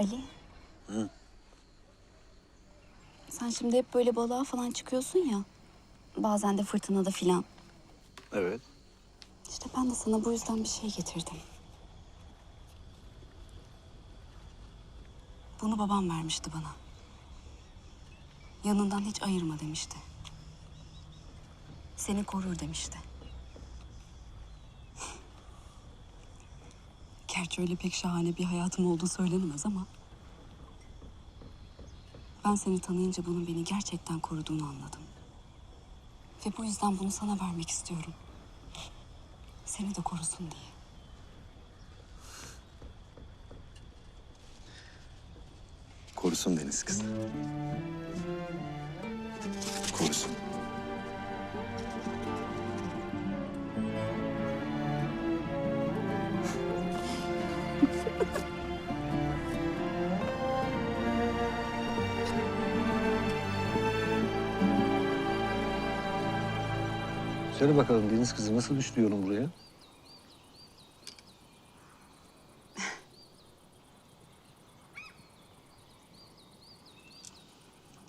Ali. Sen şimdi hep böyle balığa falan çıkıyorsun ya. Bazen de fırtınada filan. Evet. İşte ben de sana bu yüzden bir şey getirdim. Bunu babam vermişti bana. Yanından hiç ayırma demişti. Seni korur demişti. Gerçi öyle pek şahane bir hayatım olduğu söylenemez ama... Ben seni tanıyınca bunun beni gerçekten koruduğunu anladım. Ve bu yüzden bunu sana vermek istiyorum. Seni de korusun diye. Korusun deniz kızı. Korusun. Söyle bakalım Deniz kızı nasıl düştü yolun buraya?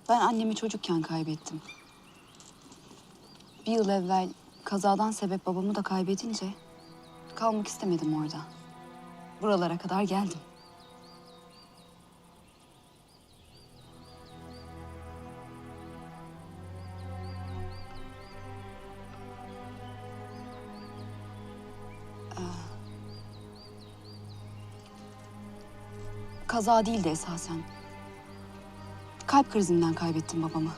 Ben annemi çocukken kaybettim. Bir yıl evvel kazadan sebep babamı da kaybedince kalmak istemedim orada. Buralara kadar geldim. Ee, Kaza değildi esasen. Kalp krizinden kaybettim babamı.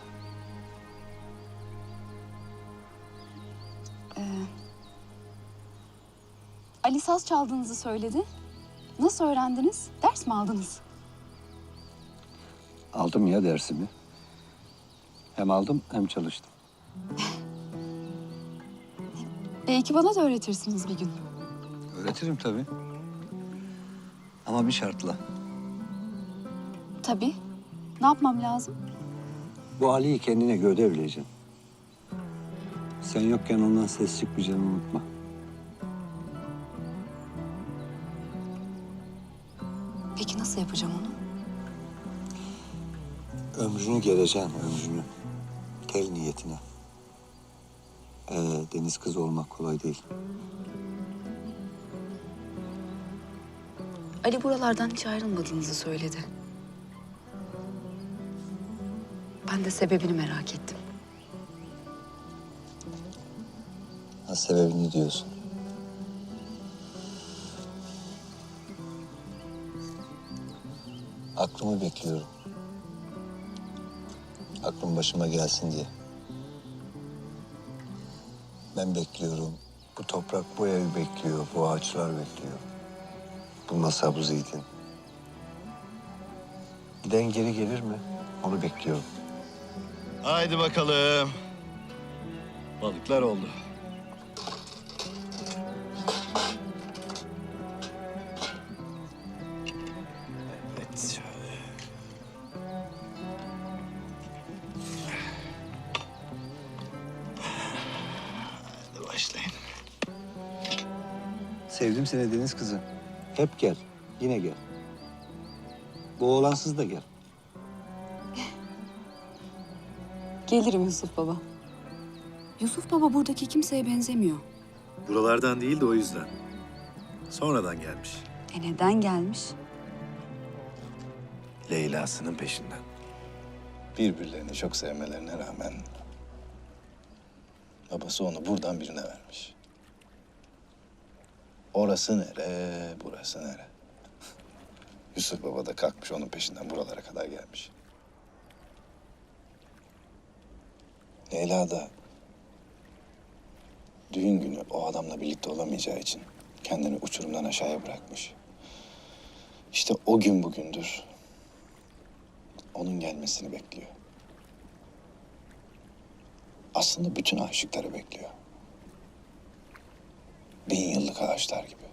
Ee, Ali saz çaldığınızı söyledi. Nasıl öğrendiniz? Ders mi aldınız? Aldım ya dersimi. Hem aldım hem çalıştım. Belki bana da öğretirsiniz bir gün. Öğretirim tabii. Ama bir şartla. Tabii. Ne yapmam lazım? Bu Ali'yi kendine gövdevleyeceksin. Sen yokken ondan ses çıkmayacağını unutma. Nasıl yapacağım onu? Ömrünü geleceksin, ömrünü. Tel niyetine. Ee, deniz kızı olmak kolay değil. Ali buralardan hiç ayrılmadığınızı söyledi. Ben de sebebini merak ettim. Ha, sebebini diyorsun. Aklımı bekliyorum. Aklım başıma gelsin diye. Ben bekliyorum. Bu toprak bu ev bekliyor. Bu ağaçlar bekliyor. Bu masa bu zeytin. Giden geri gelir mi? Onu bekliyorum. Haydi bakalım. Balıklar oldu. Sevdim seni deniz kızı. Hep gel. Yine gel. Bu oğlansız da gel. Gelirim Yusuf Baba. Yusuf Baba buradaki kimseye benzemiyor. Buralardan değil de o yüzden. Sonradan gelmiş. E neden gelmiş? Leyla'sının peşinden. Birbirlerini çok sevmelerine rağmen babası onu buradan birine vermiş. Orası nere, burası nere? Yusuf Baba da kalkmış onun peşinden buralara kadar gelmiş. Leyla da düğün günü o adamla birlikte olamayacağı için kendini uçurumdan aşağıya bırakmış. İşte o gün bugündür onun gelmesini bekliyor. Aslında bütün aşıkları bekliyor. Bin yıllık ağaçlar gibi.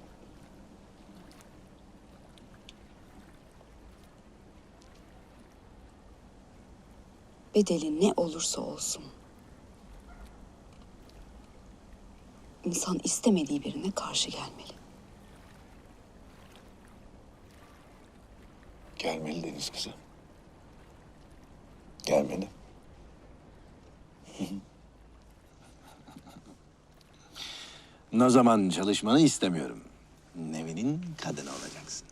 Bedeli ne olursa olsun. İnsan istemediği birine karşı gelmeli. Gelmeli deniz kızı. Gelmeli. O zaman çalışmanı istemiyorum. Nevin'in kadını olacaksın.